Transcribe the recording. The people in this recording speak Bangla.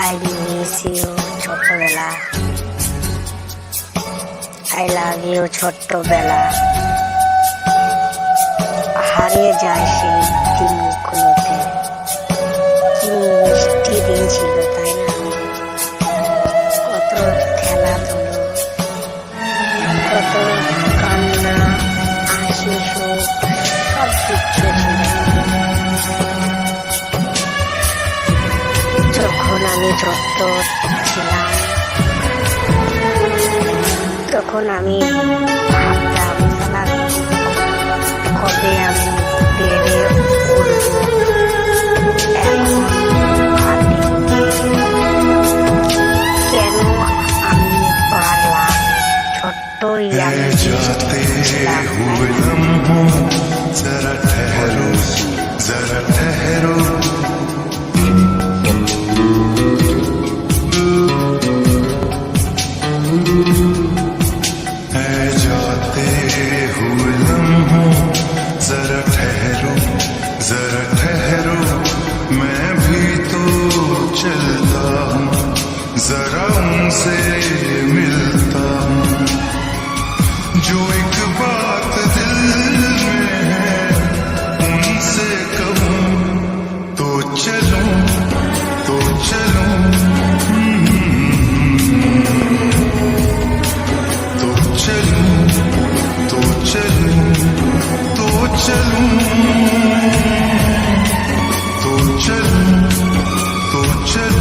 আই মিস ইউ ছোটবেলা। আই লাভ ইউ ছোট্টবেলা হারিয়ে যায় সেই দিনগুলোতে। কি মিষ্টি দিন ছিল, তাই না? কত খেলাধুলো, কত কান্না, হাসি সব কিচ্ছু আমি ছিলাম। তখন আমি ভাবতাম সালা কবে আমি বেড়ে ছোট্টই আমি ছিলাম से मिलता जो एक बात दिल में है, उनसे कहूँ तो चलो तो चलो। तो चलो तो चलो तो चलो। तो चलो तो चलो।